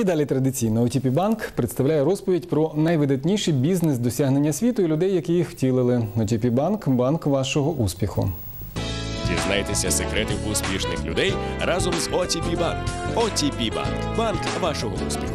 І далі традиційно OTP Банк представляє розповідь про найвидатніші бізнес-досягнення світу і людей, які їх втілили. OTP Банк – банк вашого успіху. Дізнайтеся секретів успішних людей разом з OTP Bank. OTP Bank – банк вашого успіху.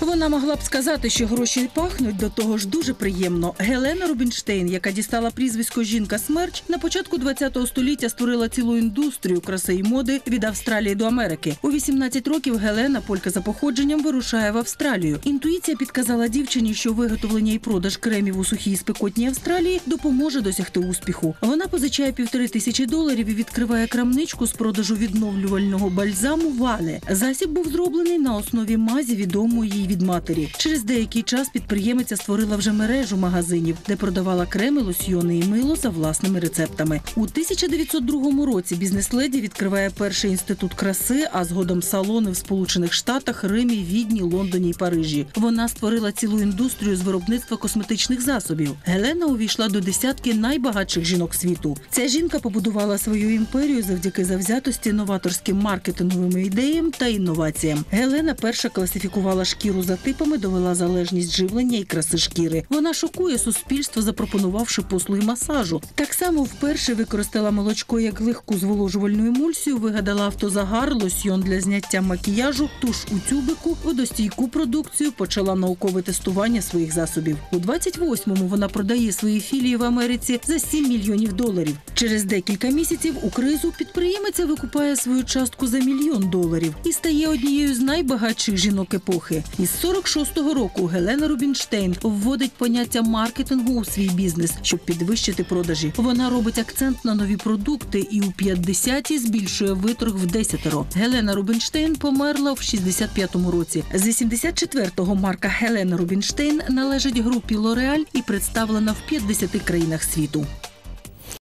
Вона могла б сказати, що гроші пахнуть до того ж дуже приємно. Гелена Рубінштейн, яка дістала прізвисько жінка смерч, на початку ХХ століття створила цілу індустрію краси і моди від Австралії до Америки. У 18 років Гелена, полька за походженням, вирушає в Австралію. Інтуїція підказала дівчині, що виготовлення і продаж кремів у сухій спекотній Австралії допоможе досягти успіху. Вона позичає півтори тисячі доларів і відкриває крамничку з продажу відновлювального бальзаму Вале. Засіб був зроблений на основі мазі відомої від матері. Через деякий час підприємиця створила вже мережу магазинів, де продавала креми, лосьйони і мило за власними рецептами. У 1902 році бізнес-леді відкриває перший інститут краси, а згодом салони в Сполучених Штатах, Римі, Відні, Лондоні і Парижі. Вона створила цілу індустрію з виробництва косметичних засобів. Гелена увійшла до десятки найбагатших жінок світу. Ця жінка побудувала свою імперію завдяки завзятості новаторським маркетинговим ідеям та інноваціям. Гелена перша класифікувала шкіру за типами, довела залежність живлення і краси шкіри. Вона шокує суспільство, запропонувавши послуги масажу. Так само вперше використала молочко як легку зволожувальну емульсію, вигадала автозагар, лосьйон для зняття макіяжу, туш у тюбику, водостійку продукцію, почала наукове тестування своїх засобів. У 28-му вона продає свої філії в Америці за 7 мільйонів доларів. Через декілька місяців у кризу підприємиця викупає свою частку за мільйон доларів і стає однією з найбагатших жінок епохи. Із 46-го року Гелена Рубінштейн вводить поняття маркетингу у свій бізнес, щоб підвищити продажі. Вона робить акцент на нові продукти і у 50-ті збільшує виторг в десятеро. Гелена Рубінштейн померла в 65-му році. З 84-го марка Гелена Рубінштейн належить групі Лореаль і представлена в 50 країнах світу.